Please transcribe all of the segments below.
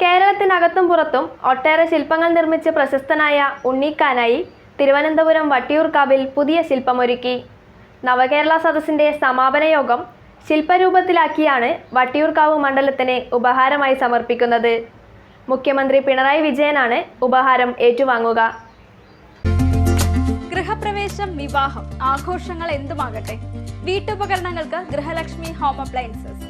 കേരളത്തിനകത്തും പുറത്തും ഒട്ടേറെ ശില്പങ്ങൾ നിർമ്മിച്ച് പ്രശസ്തനായ ഉണ്ണിക്കാനായി തിരുവനന്തപുരം വട്ടിയൂർക്കാവിൽ പുതിയ ശില്പമൊരുക്കി. നവകേരള സദസ്സിന്റെ സമാപന യോഗം ശില്പരൂപത്തിലാക്കിയാണ് വട്ടിയൂർക്കാവ് മണ്ഡലത്തിന് ഉപഹാരമായി സമർപ്പിക്കുന്നത്. മുഖ്യമന്ത്രി പിണറായി വിജയനാണ് ഉപഹാരം ഏറ്റുവാങ്ങുക. ഗൃഹപ്രവേശം വിവാഹം ആഘോഷങ്ങൾ എന്തുമാകട്ടെ? വീട്ടുപകരണങ്ങൾക്ക് ഗൃഹലക്ഷ്മി ഹോം അപ്ലയൻസസ്.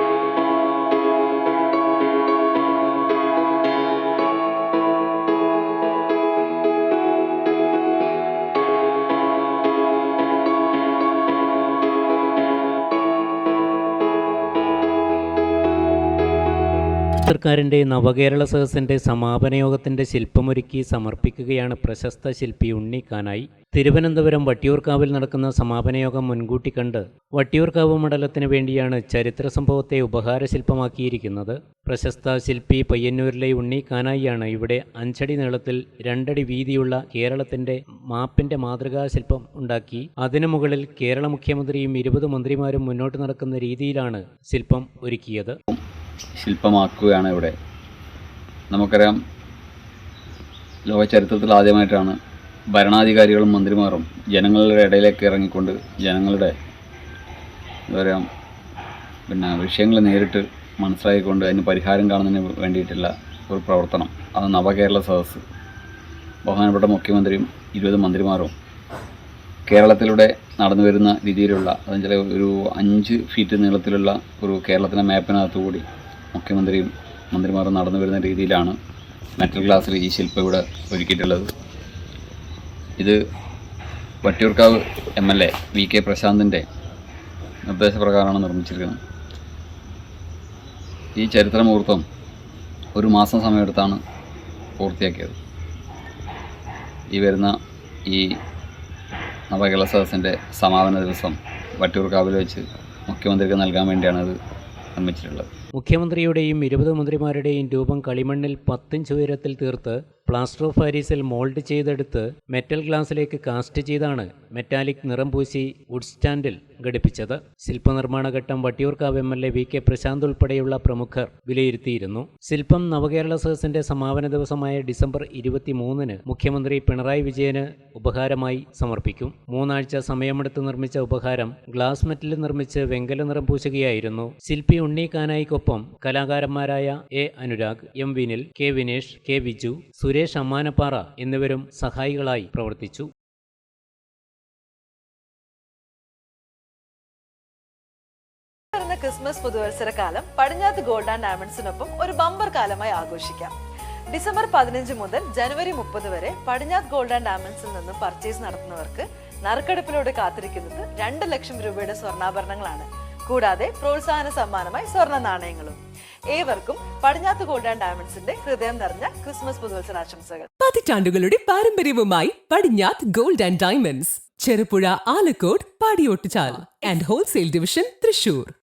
സർക്കാരിന്റെ നവകേരള സദസ്സിന്റെ സമാപന യോഗത്തിന്റെ ശില്പമൊരുക്കി സമർപ്പിക്കുകയാണ് പ്രശസ്ത ശില്പി ഉണ്ണിക്കാനായി. തിരുവനന്തപുരം വട്ടിയൂർക്കാവിൽ നടക്കുന്ന സമാപന യോഗം മുൻകൂട്ടി കണ്ട് വട്ടിയൂർക്കാവ് മണ്ഡലത്തിന് വേണ്ടിയാണ് ചരിത്ര സംഭവത്തെ ഉപഹാര ശില്പമാക്കിയിരിക്കുന്നത്. പ്രശസ്ത ശില്പി പയ്യന്നൂരിലെ ഉണ്ണിക്കാനായിയാണ് ഇവിടെ അഞ്ചടി നീളത്തിൽ രണ്ടടി വീതിയുള്ള കേരളത്തിന്റെ മാപ്പിന്റെ മാതൃകാ ശില്പം ഉണ്ടാക്കി. അതിനു മുകളിൽ കേരള മുഖ്യമന്ത്രിയും ഇരുപത് മന്ത്രിമാരും മുന്നോട്ട് നടക്കുന്ന രീതിയിലാണ് ശില്പം ഒരുക്കിയത്. ശില്പമാക്കുകയാണ് ഇവിടെ. നമുക്കറിയാം ലോക ചരിത്രത്തിൽ ആദ്യമായിട്ടാണ് ഭരണാധികാരികളും മന്ത്രിമാരും ജനങ്ങളുടെ ഇടയിലേക്ക് ഇറങ്ങിക്കൊണ്ട് ജനങ്ങളുടെ എന്താ പറയുക പിന്നെ വിഷയങ്ങൾ നേരിട്ട് മനസ്സിലാക്കിക്കൊണ്ട് അതിന് പരിഹാരം കാണുന്നതിന് വേണ്ടിയിട്ടുള്ള ഒരു പ്രവർത്തനം. അത് നവകേരള സദസ്സ്. ബഹുമാനപ്പെട്ട മുഖ്യമന്ത്രിയും ഇരുപത് മന്ത്രിമാരും കേരളത്തിലൂടെ നടന്നു വരുന്ന രീതിയിലുള്ള അതെന്ന് ഒരു അഞ്ച് ഫീറ്റ് നീളത്തിലുള്ള ഒരു കേരളത്തിന്റെ മാപ്പിനകത്തു കൂടി മുഖ്യമന്ത്രിയും മന്ത്രിമാരും നടന്നു വരുന്ന രീതിയിലാണ് മെറ്റൽ ഗ്ലാസ്സിൽ ഈ ശില്പം ഇവിടെ ഒരുക്കിയിട്ടുള്ളത്. ഇത് Vattiyoorkavu M L A V K പ്രശാന്തിന്റെ നിർദ്ദേശപ്രകാരമാണ് നിർമ്മിച്ചിരിക്കുന്നത്. ഈ ചരിത്ര മുഹൂർത്തം ഒരു മാസം സമയമെടുത്താണ് പൂർത്തിയാക്കിയത്. ഈ വരുന്ന ഈ നവകേരള സദസ്സിന്റെ സമാപന ദിവസം വട്ടിയൂർക്കാവിൽ വെച്ച് മുഖ്യമന്ത്രിക്ക് നൽകാൻ വേണ്ടിയാണത്. നിർമ്മിച്ചിട്ടുള്ളത് മുഖ്യമന്ത്രിയുടെയും ഇരുപത് മന്ത്രിമാരുടെയും രൂപം കളിമണ്ണിൽ പത്തിഞ്ച് ഉയരത്തിൽ തീർത്ത് പ്ലാസ്റ്റർ ഓഫ് പാരീസിൽ മോൾഡ് ചെയ്തെടുത്ത് മെറ്റൽ ഗ്ലാസിലേക്ക് കാസ്റ്റ് ചെയ്താണ് മെറ്റാലിക് നിറം പൂശി വുഡ് സ്റ്റാൻഡിൽ ഘടിപ്പിച്ചത്. ശില്പനിർമ്മാണ ഘട്ടം Vattiyoorkavu M L A V K Prashanth ഉൾപ്പെടെയുള്ള പ്രമുഖർ വിലയിരുത്തിയിരുന്നു. ശില്പം നവകേരള സദസ്സിന്റെ സമാപന ദിവസമായ ഡിസംബർ ഇരുപത്തിമൂന്നിന് മുഖ്യമന്ത്രി പിണറായി വിജയന് ഉപഹാരമായി സമർപ്പിക്കും. മൂന്നാഴ്ച സമയമെടുത്ത് നിർമ്മിച്ച ഉപഹാരം ഗ്ലാസ് മെറ്റലിൽ നിർമ്മിച്ച് വെങ്കല നിറം പൂശുകയായിരുന്നു. ശില്പി ഉണ്ണി കാനായിക്കൊപ്പം കലാകാരന്മാരായ A Anurag M Vinil K Vinesh K Viju Suresh Ammanappara എന്നിവരും സഹായികളായി പ്രവർത്തിച്ചു. ക്രിസ്മസ് പുതുവത്സരകാലം പടിഞ്ഞാത്ത് ഗോൾഡ് ആൻഡ് ഡയമണ്ട്സിനൊപ്പം ഒരു ബമ്പർ കാലമായി ആഘോഷിക്കാം. ഡിസംബർ പതിനഞ്ച് മുതൽ ജനുവരി മുപ്പത് വരെ പടിഞ്ഞാത്ത് ഗോൾഡ് ആൻഡ് ഡയമണ്ട്സിൽ നിന്ന് പർച്ചേസ് നടത്തുന്നവർക്ക് നറുക്കെടുപ്പിലൂടെ കാത്തിരിക്കുന്നത് രണ്ട് ലക്ഷം രൂപയുടെ സ്വർണാഭരണങ്ങളാണ്. കൂടാതെ പ്രോത്സാഹന സമ്മാനമായി സ്വർണ നാണയങ്ങളും. ഏവർക്കും പടിഞ്ഞാത്ത് ഗോൾഡ് ആൻഡ് ഡയമണ്ട്സിന്റെ ഹൃദയം നിറഞ്ഞ ക്രിസ്മസ് പുതുവത്സരാശംസകൾ പതിറ്റാണ്ടുകളുടെ പാരമ്പര്യവുമായി Padinjath gold and diamonds. Cherupuzha Alakode Padiyottuchal and wholesale division Thrissur.